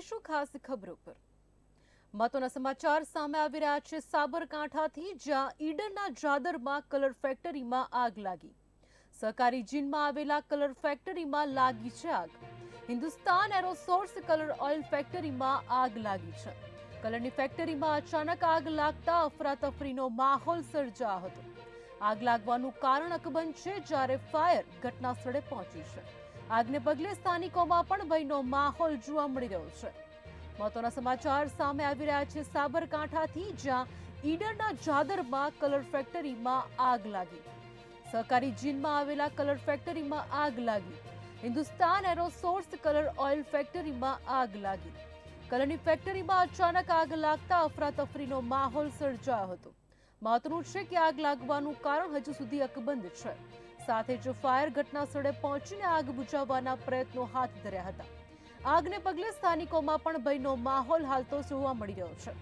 જઈશું ખાસ ખબરો પર. મહત્વના સમાચાર સામે આવી રહ્યા છે સાબરકાંઠાથી, જ્યાં ઈડનના જાદરમાં કલર ફેક્ટરીમાં આગ લાગી. સહકારી જીનમાં આવેલા કલર ફેક્ટરીમાં લાગી છે આગ. હિન્દુસ્તાન એરોસોર્સ કલર ઓઇલ ફેક્ટરીમાં આગ લાગી છે. કલરની ફેક્ટરીમાં અચાનક આગ લાગતા અફરાતફરીનો માહોલ સર્જાયો હતો. આગ લાગવાનું કારણ અકબંધ છે જ્યારે ફાયર ઘટના સ્થળે પહોંચી છે. આગને પગલે સ્થાનિકોમાં પણ ભયનો માહોલ જોવા મળી રહ્યો છે. મહત્વના સમાચાર સામે આવી રહ્યા છે સાબરકાંઠાથી, જ્યાં ઈડરના જાદરમાં કલર ફેક્ટરીમાં આગ લાગી. સહકારી જીનમાં આવેલા કલર ફેક્ટરીમાં આગ લાગી. હિન્દુસ્તાન એરોસોર્સ કલર ઓઇલ ફેક્ટરીમાં આગ લાગી. કલરની ફેક્ટરીમાં અચાનક આગ લાગતા અફરાતફરીનો માહોલ સર્જાયો હતો. મહત્વનું છે કે આગ લાગવાનું કારણ હજુ સુધી અકબંધ છે. સાથે જ ફાયર ઘટના સ્થળે પહોંચીને આગ બુઝાવવાના પ્રયત્નો હાથ ધર્યા હતા. આગને પગલે સ્થાનિકોમાં પણ ભયનો માહોલ હાલતો જોવા મળી રહ્યો છે.